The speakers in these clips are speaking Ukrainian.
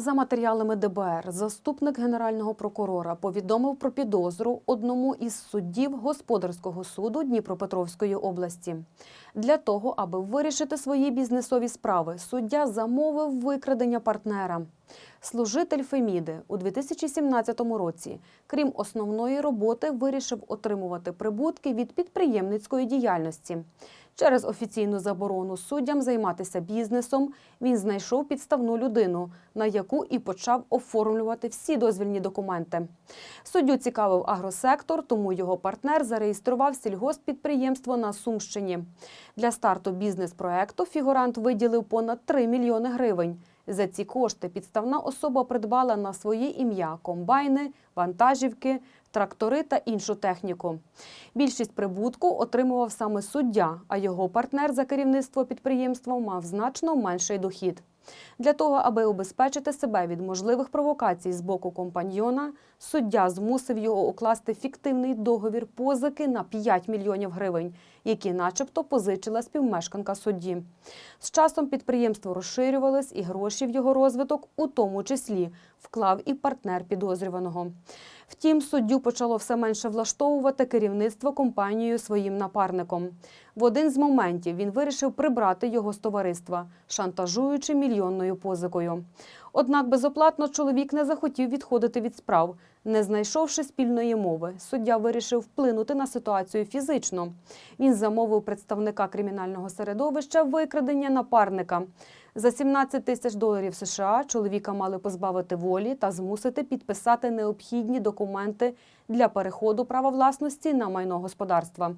За матеріалами ДБР, заступник генерального прокурора повідомив про підозру одному із суддів господарського суду Дніпропетровської області. Для того, аби вирішити свої бізнесові справи, суддя замовив викрадення партнера. Служитель Феміди у 2017 році, крім основної роботи, вирішив отримувати прибутки від підприємницької діяльності. Через офіційну заборону суддям займатися бізнесом він знайшов підставну людину, на яку і почав оформлювати всі дозвільні документи. Суддю цікавив агросектор, тому його партнер зареєстрував сільгосппідприємство на Сумщині. Для старту бізнес-проекту фігурант виділив понад 3 мільйони гривень. За ці кошти підставна особа придбала на своє ім'я комбайни, вантажівки, трактори та іншу техніку. Більшість прибутку отримував саме суддя, а його партнер за керівництво підприємства мав значно менший дохід. Для того, аби убезпечити себе від можливих провокацій з боку компаньйона, суддя змусив його укласти фіктивний договір позики на 5 мільйонів гривень, які начебто позичила співмешканка судді. З часом підприємство розширювалось і гроші в його розвиток у тому числі вклав і партнер підозрюваного. Втім, суддю почало все менше влаштовувати керівництво компанією своїм напарником. В один з моментів він вирішив прибрати його з товариства, шантажуючи мільйонною позикою. Однак безоплатно чоловік не захотів відходити від справ. Не знайшовши спільної мови, суддя вирішив вплинути на ситуацію фізично. Він замовив представника кримінального середовища викрадення напарника. За 17 тисяч доларів США чоловіка мали позбавити волі та змусити підписати необхідні документи для переходу права власності на майно господарства.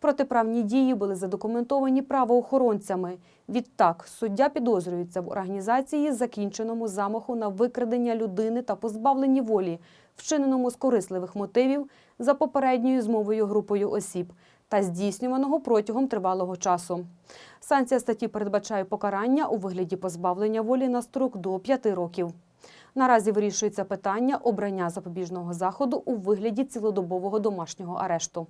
Протиправні дії були задокументовані правоохоронцями. Відтак, суддя підозрюється в організації закінченому замаху на викрадення людини та позбавленні волі, вчиненому з корисливих мотивів за попередньою змовою групою осіб та здійснюваного протягом тривалого часу. Санкція статті передбачає покарання у вигляді позбавлення волі на строк до 5 років. Наразі вирішується питання обрання запобіжного заходу у вигляді цілодобового домашнього арешту.